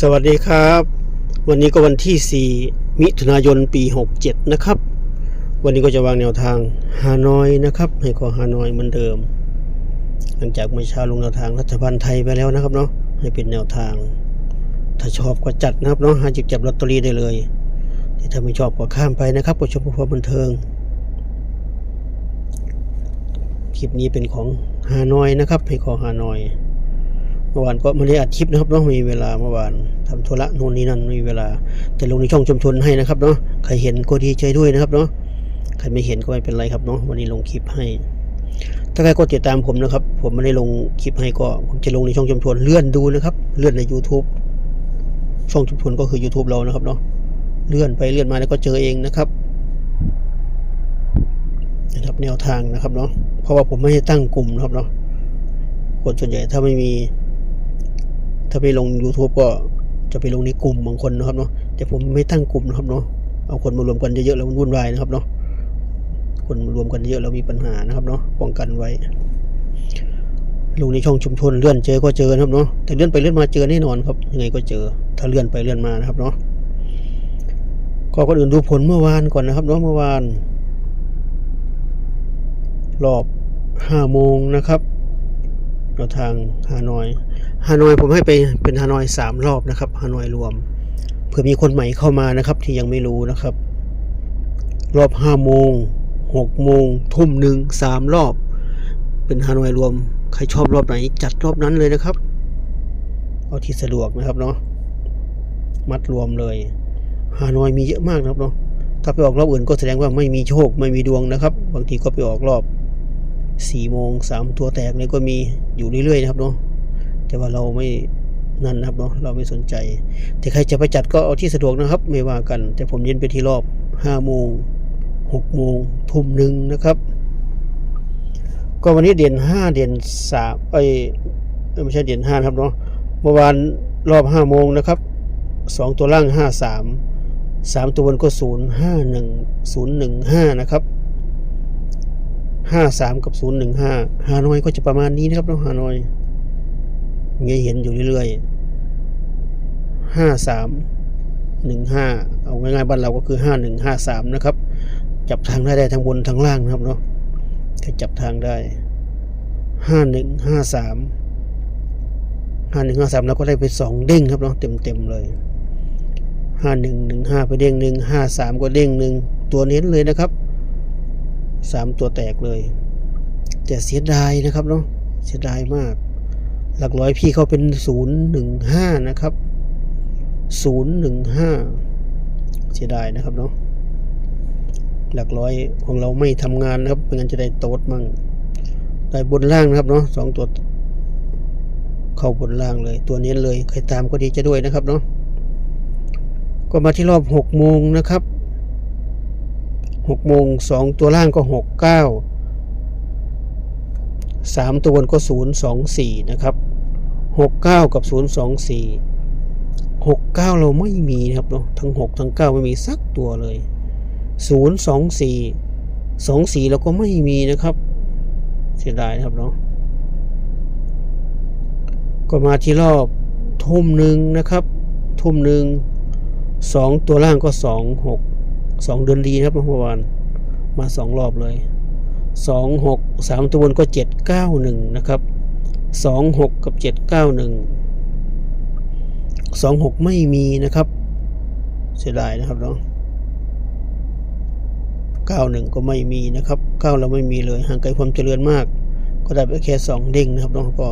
สวัสดีครับ วันนี้ก็วันที่ 4 มิถุนายนปี 67 นะครับ วันนี้ก็จะวางแนวทางฮานอยนะครับ ให้ก็ฮานอยเหมือนเดิม หลังจากเมื่อเช้าลงแนวทางรัฐบาลไทยไปแล้วนะครับเนาะให้เป็นแนวทาง ถ้าชอบก็จัดนะครับเนาะหาจิบจับลอตเตอรี่ได้เลยถ้าไม่ชอบก็ข้ามไปนะครับก็ชมเพราะบันเทิงคลิปนี้เป็นของฮานอยนะครับให้ขอฮานอย มื่อวานก็ไม่ได้อัดคลิปนะครับเนาะมีเวลาเมื่อวานทำธุระโน่นนี่นั่นม่มีเวลา แต่ลงในช่องชุมชนให้นะครับเนาะใครเห็นก็ดีใจด้วยนะครับเนาะใครไม่เห็นก็ไม่เป็นไรครับเนาะวันนี้ลงคลิปให้ ถ้าใครก็ติดตามผมนะครับ ผมไม่ได้ลงคลิปให้ก็ผมจะลงในช่องชุมชนเลื่อนดูนะครับ เลื่อนใน YouTube ช่องชุมชนก็คือ YouTube เรานะครับเนาะเลื่อนไปเลื่อนมาแล้วก็เจอเองนะครับนะครับแนวทางนะครับเนาะเพราะว่าผมไม่ได้ตั้งกลุ่มนะครับเนาะคนส่วนใหญ่ถ้าไม่มี ถ้าไปลง YouTube ก็จะไปลงในกลุ่มบางคนนะครับเนาะแต่ผมไม่ตั้งกลุ่มนะครับเนาะเอาคนมารวมกันเยอะๆแล้วมันวุ่นวายนะครับเนาะคนมารวมกันเยอะแล้วมีปัญหานะครับเนาะป้องกันไว้ลงในช่องชุมชนเลื่อนเจอก็เจอนะครับเนาะแต่เลื่อนไปเลื่อนมาเจอแน่นอนครับยังไงก็เจอ ถ้าเลื่อนไปเลื่อนมานะครับเนาะก็ก่อนอื่นดูผลเมื่อวานก่อนนะครับเนาะเมื่อวาน รอบห้าโมงนะครับ แนวทางฮานอยฮานอยผมให้ไปเป็นฮานอยสามรอบนะครับฮานอยรวมเผื่อมีคนใหม่เข้ามานะครับ ที่ยังไม่รู้นะครับ รอบห้าโมงหกโมงทุ่มหนึ่งสามรอบ เป็นฮานอยรวม ใครชอบรอบไหน จัดรอบนั้นเลยนะครับ เอาที่สะดวกนะครับเนาะมัดรวมเลยฮานอยมีเยอะมากนะครับเนาะถ้าไปออกรอบอื่นก็แสดงว่าไม่มีโชคไม่มีดวงนะครับ บางทีก็ไปออกรอบ สี่โมงสามตัวแตกเลยก็มีอยู่เรื่อยๆนะครับเนาะแต่ว่าเราไม่นั่นนะครับเนาะเราไม่สนใจ แต่ใครจะไปจัดก็เอาที่สะดวกนะครับ ไม่ว่ากัน แต่ผมเย็นไปที่รอบห้าโมงหกโมงทุ่มหนึ่งนะครับ ก็วันนี้เด่นห้าเด่นสามเอ้ไม่ใช่เด่นห้าครับเนาะเมื่อวานรอบห้าโมงนะครับสองตัวล่างห้าสามสามตัวบนก็ศูนย์ห้าหนึ่งศูนย์หนึ่งห้านะครับ ห้าสามกับศูนย์หนึ่งห้าฮานอยก็จะประมาณนี้นะครับเนาะฮานอยมีให้เห็นอยู่เรื่อยๆห้าสามหนึ่งห้าเอาง่ายๆบ้านเราก็คือห้าหนึ่งห้าสามนะครับ จับทางได้ได้ทั้งบนทั้งล่างนะครับเนาะถ้าจับทางได้ห้าหนึ่งห้าสามห้าหนึ่งห้าสามเราก็ได้ไปสองเด้งครับเนาะเต็มๆเลยห้าหนึ่งหนึ่งห้าไปเด้งหนึ่งห้าสามก็เด้งหนึ่งตัวเน้นเลยนะครับ สามตัวแตกเลยแต่เสียดายนะครับเนาะเสียดายมาก หลักร้อยพี่เขาเป็นศูนย์หนึ่งห้านะครับศูนย์หนึ่งห้าเสียดายนะครับเนาะหลักร้อยของเราไม่ทำงานนะครับไม่งั้นจะได้โต๊ดมั่งได้บนล่างนะครับเนาะสองตัว เข้าบนล่างเลย ตัวนี้เลยใครตามก็ดีจะด้วยนะครับเนาะก็มาที่รอบหกโมงนะครับ หกโมงสองตัวล่างก็หกเก้าสามตัวบนก็ศูนย์สองสี่นะครับหกเก้ากับศูนย์สองสี่หกเก้าเราไม่มีนะครับเนาะทั้งหกทั้งเก้าไม่มีสักตัวเลยศูนย์สองสี่สองสี่เราก็ไม่มีนะครับ เสียดายนะครับเนาะก็มาที่รอบทุ่มหนึ่งนะครับ ทุ่มหนึ่งสองตัวล่างก็สองหก สองเดือนดีนะครับเมื่อวานมาสองรอบเลยสองหกสามตัวบนก็เจ็ดเก้าหนึ่งนะครับสองหกกับเจ็ดเก้าหนึ่งสองหกไม่มีนะครับ เสียดายนะครับเนาะเก้าหนึ่งก็ไม่มีนะครับเก้าเราไม่มีเลยห่างไกลความเจริญมาก ก็ได้ไปแค่สองเด้งนะครับเนาะก็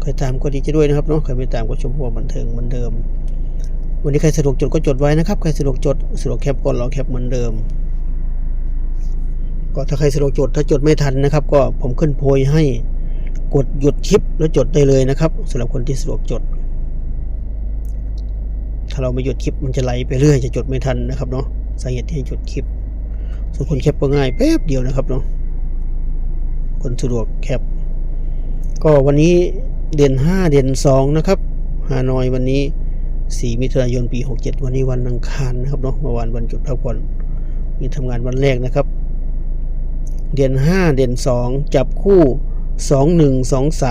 ใครตามก็ดีใจด้วยนะครับเนาะใครไม่ตามก็ชมหัวบันเทิงเหมือนเดิม วันนี้ใครสะดวกจดก็จดไว้นะครับ ใครสะดวกจดสะดวกแคปก็รอแคปเหมือนเดิม ก็ถ้าใครสะดวกจดถ้าจดไม่ทันนะครับ ก็ผมขึ้นโพยให้กดหยุดคลิปแล้วจดได้เลยนะครับสำหรับคนที่สะดวกจด ถ้าเราไม่หยุดคลิปมันจะไหลไปเรื่อยจะจดไม่ทันนะครับเนาะสาเหตุที่ให้หยุดคลิป ส่วนคนแคปก็ง่ายแป๊บเดียวนะครับเนาะคนสะดวกแคป ก็วันนี้เดือนห้าเดือนสองนะครับฮานอยวันนี้ 4 มิถุนายนปี 67 วันนี้วันอังคารนะครับเนาะเมื่อวานวันจุดพักผ่อนมีทำงานวันแรกนะครับ เดือน 5 เดือน 2 จับคู่ 2 1 2 3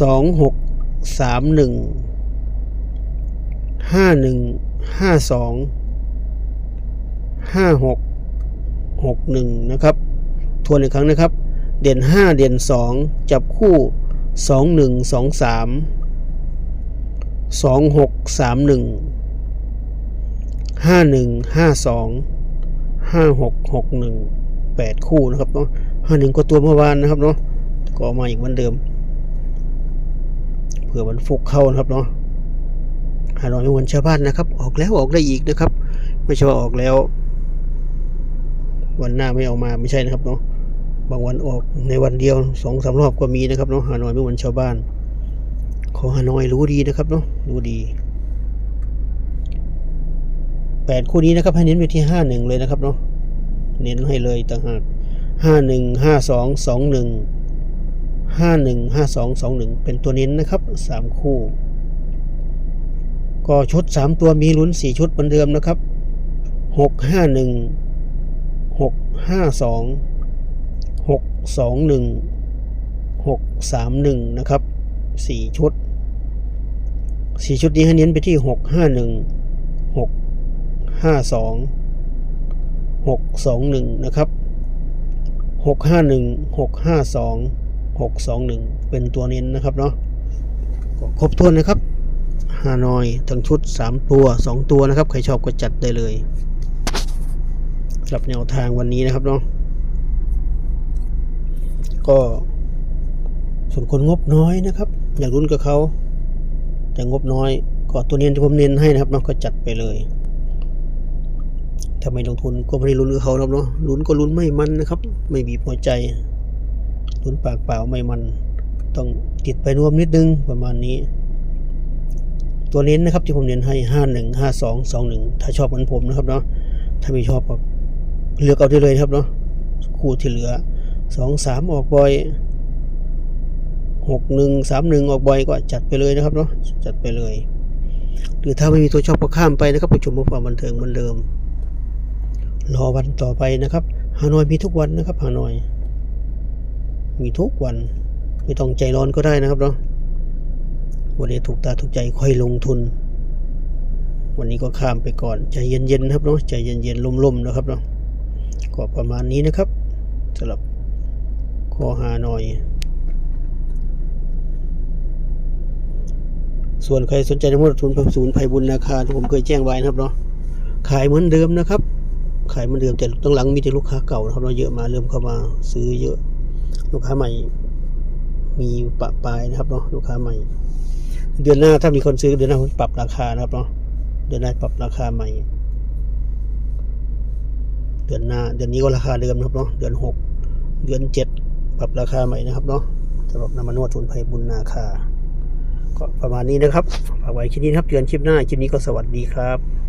2 6 3 1ห้าหนึ่งห้าสองห้าหกหกหนึ่งนะครับ ทวนอีกครั้งนะครับ เด่นห้าเด่นสองจับคู่สองหนึ่ง สองหกสามหนึ่งห้าหนึ่งห้าสองห้าหกหกหนึ่งแปดคู่นะครับเนาะห้าหนึ่งก็ตัวเมื่อวานนะครับเนาะก็ออกมาอีกเหมือนเดิม เผื่อมันฟุกเข้านะครับเนาะหาหน่อยไม่เหมือนชาวบ้านนะครับ ออกแล้วออกได้อีกนะครับ ไม่ใช่ว่าออกแล้ว วันหน้าไม่เอามาไม่ใช่นะครับเนาะบางวันออกในวันเดียวสองสามรอบก็มีนะครับเนาะหาหน่อยไม่เหมือนชาวบ้าน ขอหาหน่อยรู้ดีนะครับเนาะรู้ดีแปดคู่นี้นะครับให้เน้นไปที่ห้าหนึ่งเลยนะครับเนาะเน้นให้เลยต่างหากห้าหนึ่งห้าสองสองหนึ่งห้าหนึ่งห้าสองสองหนึ่งเป็นตัวเน้นนะครับสามคู่ ก็ชุดสามตัวมีลุ้นสี่ชุดเหมือนเดิมนะครับหกห้าหนึ่งหกห้าสองหกสองหนึ่งหกสามหนึ่งนะครับสี่ชุด สี่ชุดนี้ให้เน้นไปที่หกห้าหนึ่งหกห้าสองหกสองหนึ่งนะครับหกห้าหนึ่งหกห้าสองหกสองหนึ่งเป็นตัวเน้นนะครับเนาะก็ครบถ้วนนะครับฮานอยทั้งชุด 3 ตัว 2 ตัวนะครับ ใครชอบก็จัดได้เลยสำหรับแนวทางวันนี้นะครับเนาะก็ส่วนคนงบน้อยนะครับ อยากรุ่นกับเขา แต่งบน้อย ก็ตัวเน้นที่ผมเน้นให้นะครับเนาะก็จัดไปเลยถ้าไม่ลงทุนก็ไม่ได้ลุ้นกับเขาครับเนาะลุ้นก็ลุ้นไม่มันนะครับ ไม่บีบหัวใจลุ้นปากเปล่าไม่มัน ต้องติดไปรวมนิดนึงประมาณนี้ ตัวเน้นนะครับที่ผมเน้นให้ห้าหนึ่งห้าสองสองหนึ่งถ้าชอบเหมือนผมนะครับเนาะถ้าไม่ชอบก็เลือกเอาได้เลยครับเนาะคู่ที่เหลือสองสามออกบ่อย หกหนึ่งสามหนึ่งออกบ่อยก็จัดไปเลยนะครับเนาะจัดไปเลย หรือถ้าไม่มีตัวชอบก็ข้ามไปนะครับไปชมความบันเทิงเหมือนเดิม รอวันต่อไปนะครับฮานอยมีทุกวันนะครับฮานอย มีทุกวันไม่ต้องใจร้อนก็ได้นะครับเนาะวันนี้ถูกตาถูกใจค่อยลงทุน วันนี้ก็ข้ามไปก่อน ใจเย็นๆนะครับเนาะใจเย็นๆล่มๆนะครับเนาะก็ประมาณนี้นะครับสำหรับข้อหาหน่อย ส่วนใครสนใจในมูลทุนพันศูนย์ภัยบุญราคาที่ผมเคยแจ้งไว้นะครับเนาะขายเหมือนเดิมนะครับ ขายเหมือนเดิมแต่ตั้งหลังมีแต่ลูกค้าเก่านะครับเนาเยอะมาเริ่มเข้ามาซื้อเยอะ ลูกค้าใหม่ มีปะปลายนะครับเนาะลูกค้าใหม่ เดือนหน้าถ้ามีคนซื้อเดือนหน้าผมปรับราคานะครับเนาะเดือนหน้าปรับราคาใหม่ เดือนหน้าเดือนนี้ก็ราคาเดิมนะครับเนาะเดือนหกเดือนเจ็ดปรับราคาใหม่นะครับเนาะสำหรับน้ำมันนวดทุนไพบุญนาคา ประมาณนี้นะครับฝากไว้คลิปนี้ครับเดือนคลิปหน้าคลิปนี้ก็สวัสดีครับ